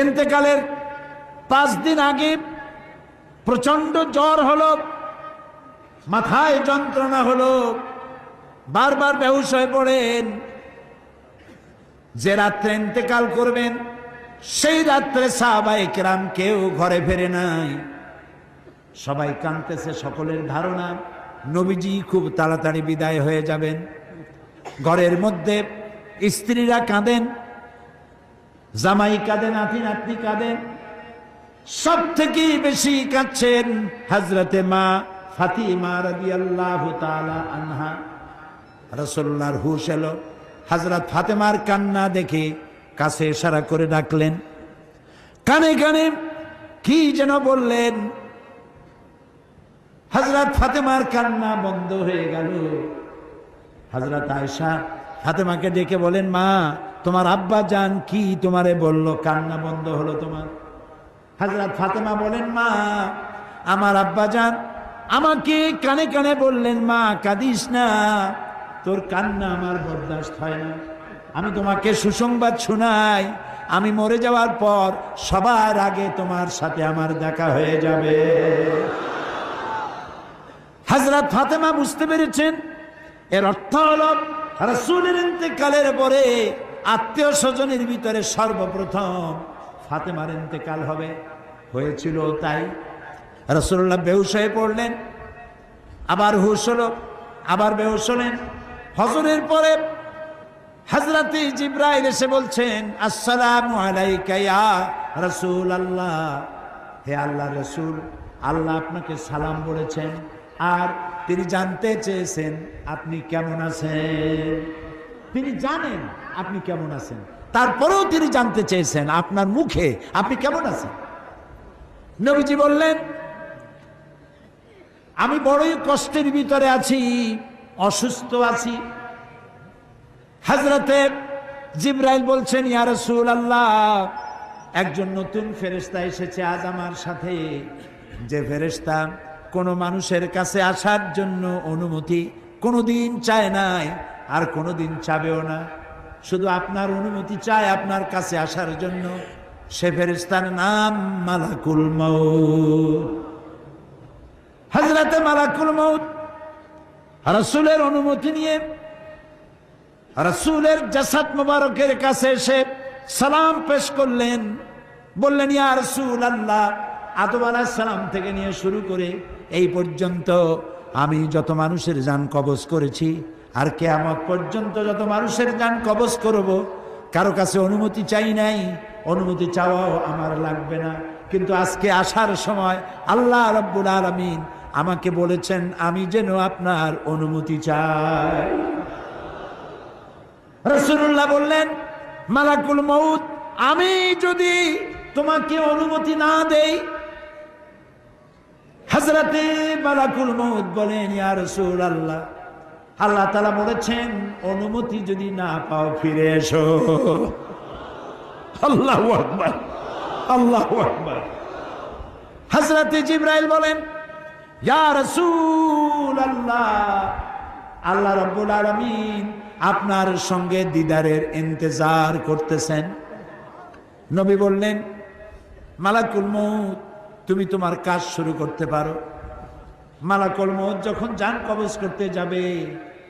এতেকালের পাঁচ দিন আগে প্রচণ্ড জ্বর হলো, মাথায় যন্ত্রণা হলো, বারবার বেহুশ হয়ে পড়েন। যে রাত্রে ইন্তেকাল করবেন, সেই রাত্রে সাহাবাই কেরাম কেউ ঘরে ফেরে নাই। সবাই কাঁদতেছে সকলের ধারণা, নবীজি খুব তাড়াতাড়ি বিদায় হয়ে যাবেন। ঘরের মধ্যে স্ত্রীরা কাঁদেন জামাই কাঁদেন নাতি নাতনি কাঁদেন। সব থেকে বেশি কাঁদছেন হাজরতে মা ফাতিমা রাদি আল্লাহ আনহা। রসোল্লার হুশ এলো। হাজরত ফাতেমার কান্না দেখে কাছে ইশারা করে ডাকলেন, কানে কানে কি যেন বললেন। হজরত ফাতেমার কান্না বন্ধ হয়ে গেল। হজরত আয়সা ফাতেমাকে ডেকে বলেন, মা তোমার আব্বা জান কি তোমারে বলল? কান্না বন্ধ হলো তোমার। হাজরাত ফাতেমা বলেন, মা, আমার আব্বা জান আমাকে কানে কানে বললেন, মা, কাঁদিস না, তোর কান্না আমার বরদাস্ত হয় না। আমি তোমাকে সুসংবাদ শোনাই, আমি মরে যাওয়ার পর সবার আগে তোমার সাথে আমার দেখা হয়ে যাবে। হাজরাত ফাতেমা বুঝতে পেরেছেন, এর অর্থ হল, রসুলের ইন্তেকালের পরে আত্মীয় স্বজনের ভিতরে সর্বপ্রথম ফাতেমার ইন্তেকাল হবে। হয়েছিল তাই রসুল্লাহ বেহুশ হয়ে পড়লেন, আবার হুশ হলো, আবার বেহুশ হলেন। হজরের পরে হজরতে জিব্রাইল এসে বলছেন, আসসালাম রসুল আল্লাহ হে আল্লাহ রসুল, আল্লাহ আপনাকে সালাম বলেছেন, আর তিনি জানতে চেয়েছেন, আপনি কেমন আছেন? তিনি জানেন আপনি কেমন আছেন। তারপরেও তিনি জানতে চেয়েছেন আপনার মুখে আপনি কেমন আছেন। নবীজি বললেন, আমি বড়ই কষ্টের ভিতরে আছি, অসুস্থ আছি। হাজরতে জিব্রাইল বলছেন, ইয়া রাসূল আল্লাহ একজন নতুন ফেরেশতা এসেছে আজ আমার সাথে। যে ফেরেশতা কোনো মানুষের কাছে আসার জন্য অনুমতি কোনোদিন চায় নাই আর কোনোদিন চাবেও না। শুধু আপনার অনুমতি চায় আপনার কাছে আসার জন্য। সে ফেরেশতার নাম মালাকুল মউত। হজরতে মালাকুল মউত রাসূলের অনুমতি নিয়ে রসুলের জাসাদ মুবারকের কাছে এসে সালাম পেশ করলেন। বললেন, ইয়া রসুল আল্লাহ আদম সালাম থেকে নিয়ে শুরু করে এই পর্যন্ত আমি যত মানুষের যান কবজ করেছি আর কেয়ামত পর্যন্ত যত মানুষের যান কবজ করব, কারও কাছে অনুমতি চাই নাই, অনুমতি চাওয়াও আমার লাগবে না। কিন্তু আজকে আসার সময় আল্লাহ রব্বুল আলমিন আমাকে বলেছেন, আমি যেন আপনার অনুমতি চাই। রসুল্লাহ বললেন, মালাকুল মৌত আমি যদি তোমাকে অনুমতি না দেই হাজরাতে মালাকুল মৌত বলেন, ইয়া রসুল আল্লাহ আল্লাহ তালা বলেছেন, অনুমতি যদি না পাও ফিরে এসো। আল্লাহ আকবার আল্লাহ আকবার। হাজরাতে জিব্রাইল বলেন আল্লাহ রব্বুল আলমিন আপনার সঙ্গে দিদারের ইন্তজার করতেছেন। নবী বললেন, মালাকুল মৌত তুমি তোমার কাজ শুরু করতে পারো। মালাকুল মৌত যখন যান কবজ করতে যাবে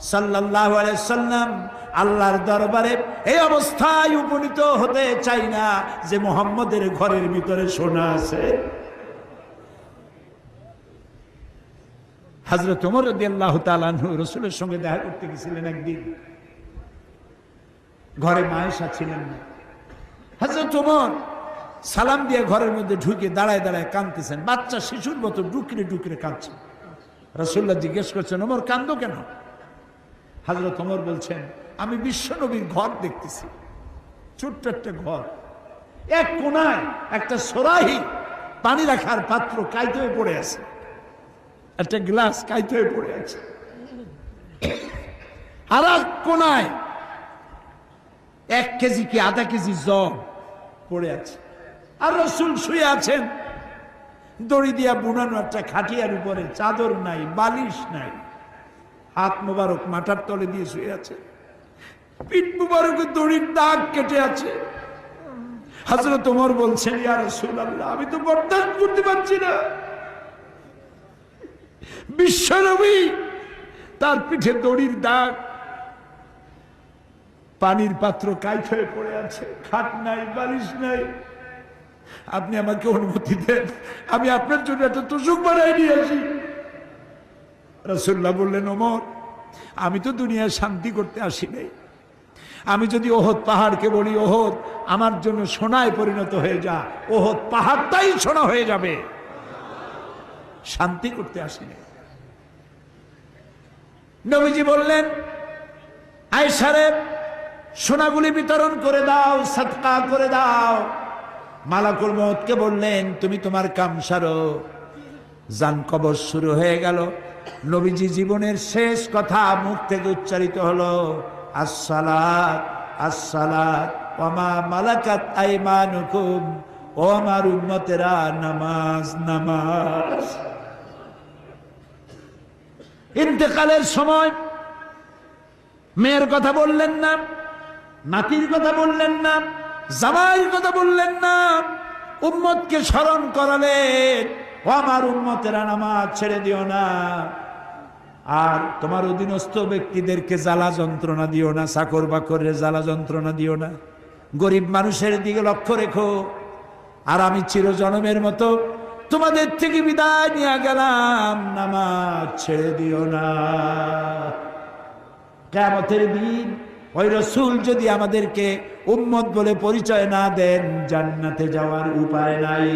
সাল্লাহ সাল্লাম আল্লাহর দরবারে এই অবস্থায় উপনীত হতে চাই না যে মোহাম্মদের ঘরের ভিতরে আছে। হাজরত রসুলের সঙ্গে দেখা করতে গেছিলেন একদিন। ঘরে মায়েশা ছিলেন না। হাজরত ওমর সালাম দিয়ে ঘরের মধ্যে ঢুকে দাঁড়ায় দাঁড়ায় কাঁদতেছেন। বাচ্চা শিশুর মতো ডুকরে ডুকরে কাঁদছে। রসুল্লাহ জিজ্ঞেস করছেন ওমর কান্দো কেন? হাজরত ওমর বলছেন, আমি বিশ্বনবীর ঘর দেখতেছি। ছোট্ট একটা ঘর। এক কোনায় একটা সরাহি পানি রাখার পাত্র কাইতে হয়ে পড়ে আছে। একটা গ্লাস কাইতে হয়ে পড়ে আছে। আর এক কোনায় এক কেজি কি আধা কেজি জল পড়ে আছে। আর রসুল শুয়ে আছেন। দড়ি দিয়া বুনানো একটা খাটিয়ার উপরে, চাদর নাই, বালিশ নাই। হাত মোবারক মাথার তলে দিয়ে শুয়ে আছে। পিঠ মুবারকে দড়ির দাগ কেটে আছে। হাজরত তোমার বলছেন, ইয়া আল্লাহ আমি তো বরদাস্ত করতে পারছি না। বিশ্বনবী তার পিঠে দড়ির দাগ, পানির পাত্র কাইট হয়ে পড়ে আছে, খাট নাই, বালিশ নাই। আপনি আমাকে অনুমতি দেন, আমি আপনার জন্য একটা তোষক বানাই নিয়ে আসি। রসুল্লাহ বললেন, ওমর, আমি তো দুনিয়ায় শান্তি করতে আসি নাই। আমি যদি ওহদ পাহাড়কে বলি, ওহদ, আমার জন্য সোনায় পরিণত হয়ে যা। ওহদ পাহাড়টাই সোনা হয়ে যাবে। শান্তি করতে আসিনি নবীজি বললেন আয় সারেব সোনাগুলি বিতরণ করে দাও সৎকা করে দাও। মালাকুল মহৎকে বললেন, তুমি তোমার কাম সারো যান কবর শুরু হয়ে গেল। নবীজি জীবনের শেষ কথা মুখ থেকে উচ্চারিত হলো, আসসালাত আসসালাত মালাকাত আইমানুকুম ও আমার নামাজ নামাজ। ইন্তেকালের সময় মেয়ের কথা বললেন না, নাতির কথা বললেন না, জামাইয়ের কথা বললেন না, উম্মতকে স্মরণ করালেন। ও আমার উন্মতেরা নামাজ ছেড়ে দিও না। আর তোমার অধীনস্থ ব্যক্তিদেরকে জ্বালা যন্ত্রণা দিও না, চাকর বাকরের জ্বালা যন্ত্রণা দিও না। গরিব মানুষের দিকে লক্ষ্য রেখো। আর আমি চিরজনমের মতো তোমাদের থেকে বিদায় নিয়ে গেলাম, নামাজ ছেড়ে দিও না। কেমতের দিন ওই রসুল যদি আমাদেরকে উম্মত বলে পরিচয় না দেন, জান্নাতে যাওয়ার উপায় নাই।